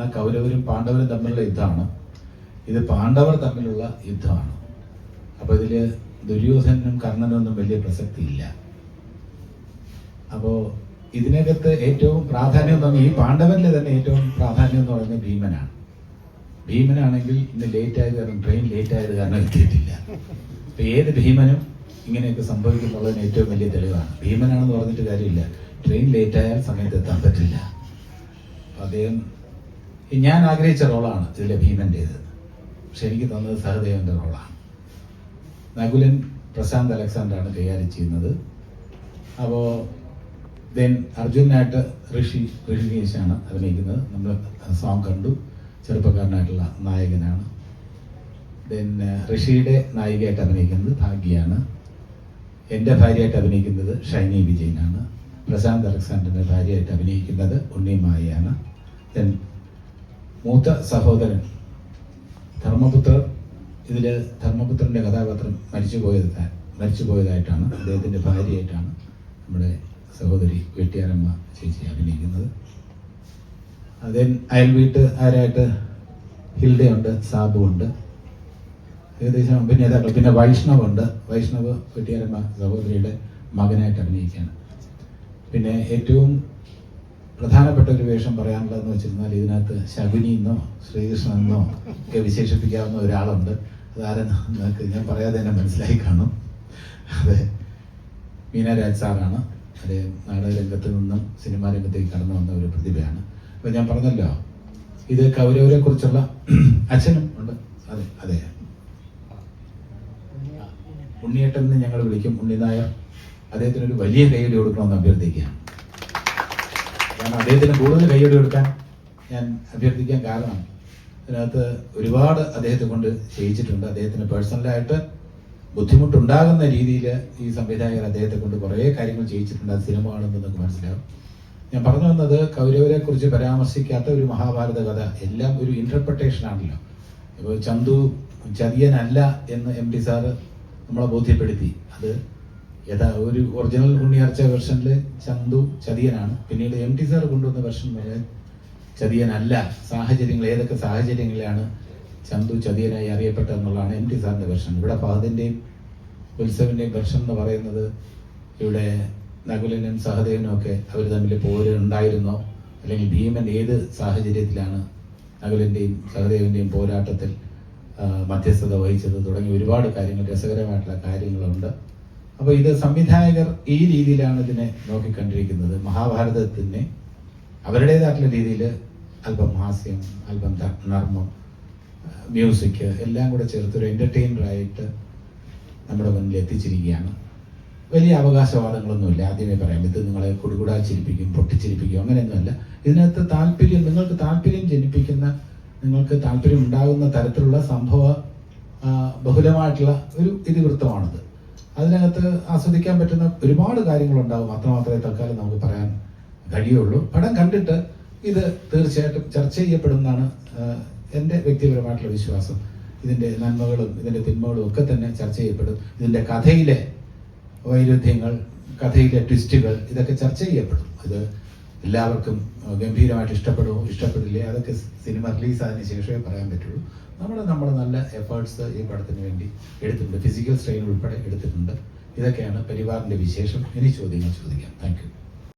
സാധാരണ കൗരവരും പാണ്ഡവരും തമ്മിലുള്ള യുദ്ധമാണ്. ഇത് പാണ്ഡവർ തമ്മിലുള്ള യുദ്ധമാണ്. അപ്പോൾ ദുര്യോധനനും കർണനും ഒന്നും വലിയ പ്രസക്തിയില്ല. അപ്പോൾ ഇതിനകത്ത് ഏറ്റവും പ്രാധാന്യം എന്ന് പറഞ്ഞാൽ ഈ പാണ്ഡവനിലെ തന്നെ ഏറ്റവും പ്രാധാന്യം എന്ന് പറയുന്നത് ഭീമനാണ്. ഭീമനാണെങ്കിൽ ഇന്ന് ലേറ്റ് ആയത് കാരണം ട്രെയിൻ ലേറ്റ് ആയത് കാരണം എത്തിയിട്ടില്ല. അപ്പൊ ഏത് ഭീമനും ഇങ്ങനെയൊക്കെ സംഭവിക്കുന്നുള്ളതിന് ഏറ്റവും വലിയ തെളിവാണ്. ഭീമനാണെന്ന് പറഞ്ഞിട്ട് കാര്യമില്ല. ട്രെയിൻ ലേറ്റ് ആയാൽ സമയത്ത് എത്താൻ പറ്റില്ല. അദ്ദേഹം ഞാൻ ആഗ്രഹിച്ച റോളാണ് ഇതിലെ ഭീമന്റേത് പക്ഷെ എനിക്ക് തന്നത് സഹദേവന്റെ റോളാണ്. നകുലൻ പ്രശാന്ത് അലക്സാണ്ടറാണ് കൈകാര്യം ചെയ്യുന്നത്. അപ്പോൾ ദെൻ അർജുനായിട്ട് ഋഷി ഋഷികേശാണ് അഭിനയിക്കുന്നത്. നമ്മൾ സോങ് കണ്ടു. ചെറുപ്പക്കാരനായിട്ടുള്ള നായകനാണ്. ദെൻ ഋഷിയുടെ നായികയായിട്ട് അഭിനയിക്കുന്നത് ഭാഗ്യയാണ് എന്റെ ഭാര്യയായിട്ട് അഭിനയിക്കുന്നത് ഷൈനി വിജയനാണ്. പ്രശാന്ത് അലക്സാണ്ടറിന്റെ ഭാര്യയായിട്ട് അഭിനയിക്കുന്നത് ഉണ്ണിമായയാണ്. മൂത്ത സഹോദരൻ ധർമ്മപുത്ര ഇതിൽ ധർമ്മപുത്രന്റെ കഥാപാത്രം മരിച്ചു പോയത് മരിച്ചു പോയതായിട്ടാണ് അദ്ദേഹത്തിന്റെ ഭാര്യയായിട്ടാണ് നമ്മുടെ സഹോദരി വെട്ടിയാരമ്മ ചേച്ചി അഭിനയിക്കുന്നത്. അദ്ദേഹം അയൽ വീട്ടുകാരായിട്ട് ഹിൽഡയുണ്ട് സാബു ഉണ്ട് ഏകദേശം അഭിനേതാക്കൾ പിന്നെ വൈഷ്ണവ് ഉണ്ട് വൈഷ്ണവ് വെട്ടിയാരമ്മ സഹോദരിയുടെ മകനായിട്ട് അഭിനയിക്കുകയാണ്. പിന്നെ ഏറ്റവും പ്രധാനപ്പെട്ട ഒരു വേഷം പറയാനുള്ളതെന്ന് വെച്ചിരുന്നാൽ ഇതിനകത്ത് ശകുനി എന്നോ ശ്രീകൃഷ്ണൻ എന്നോ ഒക്കെ വിശേഷിപ്പിക്കാവുന്ന ഒരാളുണ്ട്. അതാരെന്ന് നിങ്ങൾക്ക് ഞാൻ പറയാതെ തന്നെ മനസ്സിലായി കാണും. അതെ മീനരാജ് സാറാണ്. അത് നാടക രംഗത്ത് നിന്നും സിനിമാ രംഗത്തേക്ക് കടന്നു വന്ന ഒരു പ്രതിഭയാണ്. അപ്പൊ ഞാൻ പറഞ്ഞല്ലോ ഇത് കൗരവരെ കുറിച്ചുള്ള അച്ഛനും ഉണ്ട്. അതെ അതെ. ഉണ്ണിയേട്ടൻ എന്ന് ഞങ്ങൾ വിളിക്കും. ഉണ്ണിനായ അദ്ദേഹത്തിന് ഒരു വലിയ കൈയടി കൊടുക്കണമെന്ന് അഭ്യർത്ഥിക്കുകയാണ്. കാരണം അദ്ദേഹത്തിന് കൂടുതൽ കൈയടി കൊടുക്കാൻ ഞാൻ അഭ്യർത്ഥിക്കാൻ കാരണം അതിനകത്ത് ഒരുപാട് അദ്ദേഹത്തെ കൊണ്ട് ചെയ്യിച്ചിട്ടുണ്ട്. അദ്ദേഹത്തിന് പേഴ്സണലായിട്ട് ബുദ്ധിമുട്ടുണ്ടാകുന്ന രീതിയിൽ ഈ സംവിധായകർ അദ്ദേഹത്തെ കൊണ്ട് കുറേ കാര്യങ്ങൾ ചെയ്യിച്ചിട്ടുണ്ട്. അത് സിനിമ കാണുമ്പോൾ നിങ്ങൾക്ക് മനസ്സിലാവും. ഞാൻ പറഞ്ഞു വന്നത് കൗരവരെ കുറിച്ച് പരാമർശിക്കാത്ത ഒരു മഹാഭാരത കഥ. എല്ലാം ഒരു ഇന്റർപ്രിട്ടേഷൻ ആണല്ലോ. ഇപ്പോൾ ചന്തു ചതിയനല്ല എന്ന് എം ടി സാറ് നമ്മളെ ബോധ്യപ്പെടുത്തി. അത് യഥാ ഒരു ഒറിജിനൽ ഉണ്ണിയാർച്ച വെർഷനിൽ ചന്തു ചതിയനാണ്. പിന്നീട് എം ടി സാർ കൊണ്ടുവന്ന വെർഷൻ വരെ ചതിയനല്ല. സാഹചര്യങ്ങൾ ഏതൊക്കെ സാഹചര്യങ്ങളിലാണ് ചന്തു ചതിയനായി അറിയപ്പെട്ടതെന്നുള്ളതാണ് എം ടി സാറിന്റെ വെർഷൻ ഇവിടെ ഫഹദിന്റെയും ഉത്സവിന്റെയും വെർഷൻ എന്ന് പറയുന്നത് ഇവിടെ നകുലനും സഹദേവനും ഒക്കെ അവർ തമ്മിൽ പോര് ഉണ്ടായിരുന്നോ? അല്ലെങ്കിൽ ഭീമൻ ഏത് സാഹചര്യത്തിലാണ് നകുലന്റെയും സഹദേവന്റെയും പോരാട്ടത്തിൽ മധ്യസ്ഥത വഹിച്ചത് തുടങ്ങി ഒരുപാട് കാര്യങ്ങൾ രസകരമായിട്ടുള്ള കാര്യങ്ങളുണ്ട്. അപ്പോൾ ഇത് സംവിധായകർ ഈ രീതിയിലാണ് ഇതിനെ നോക്കിക്കണ്ടിരിക്കുന്നത്. മഹാഭാരതത്തിനെ അവരുടേതായിട്ടുള്ള രീതിയിൽ അല്പം ഹാസ്യം അല്പം നർമ്മം മ്യൂസിക് എല്ലാം കൂടെ ചേർത്തൊരു എന്റർടൈനറായിട്ട് നമ്മുടെ മുന്നിൽ എത്തിച്ചിരിക്കുകയാണ്. വലിയ അവകാശവാദങ്ങളൊന്നുമില്ല. ആദ്യമേ പറയാം ഇത് നിങ്ങളെ കുടുകുടാ ചിരിപ്പിക്കും പൊട്ടിച്ചിരിപ്പിക്കും അങ്ങനെയൊന്നുമല്ല. ഇതിനകത്ത് താല്പര്യം നിങ്ങൾക്ക് താല്പര്യം ജനിപ്പിക്കുന്ന നിങ്ങൾക്ക് താല്പര്യം ഉണ്ടാകുന്ന തരത്തിലുള്ള സംഭവ ബഹുലമായിട്ടുള്ള ഒരു ഇതിവൃത്തമാണിത്. അതിനകത്ത് ആസ്വദിക്കാൻ പറ്റുന്ന ഒരുപാട് കാര്യങ്ങളുണ്ടാവും. അത്രമാത്രമേ തൽക്കാലം നമുക്ക് പറയാൻ കഴിയുള്ളൂ. പടം കണ്ടിട്ട് ഇത് തീർച്ചയായിട്ടും ചർച്ച ചെയ്യപ്പെടുന്നതാണ് എന്റെ വ്യക്തിപരമായിട്ടുള്ള വിശ്വാസം. ഇതിന്റെ നന്മകളും ഇതിന്റെ തിന്മകളും ഒക്കെ തന്നെ ചർച്ച ചെയ്യപ്പെടും. ഇതിന്റെ കഥയിലെ വൈരുദ്ധ്യങ്ങൾ കഥയിലെ ട്വിസ്റ്റുകൾ ഇതൊക്കെ ചർച്ച ചെയ്യപ്പെടും. ഇത് എല്ലാവർക്കും ഗംഭീരമായിട്ട് ഇഷ്ടപ്പെടുമോ ഇഷ്ടപ്പെടില്ലേ? അതൊക്കെ സിനിമ റിലീസ് ആയതിനു ശേഷമേ പറയാൻ പറ്റുള്ളൂ. നമ്മൾ നമ്മുടെ നല്ല എഫേർട്സ് ഈ പടത്തിന് വേണ്ടി എടുത്തിട്ടുണ്ട്. ഫിസിക്കൽ സ്ട്രെയിൻ ഉൾപ്പെടെ എടുത്തിട്ടുണ്ട്. ഇതൊക്കെയാണ് പരിവാറിന്റെ വിശേഷം. ഇനി ചോദ്യങ്ങൾ ചോദിക്കാം. താങ്ക്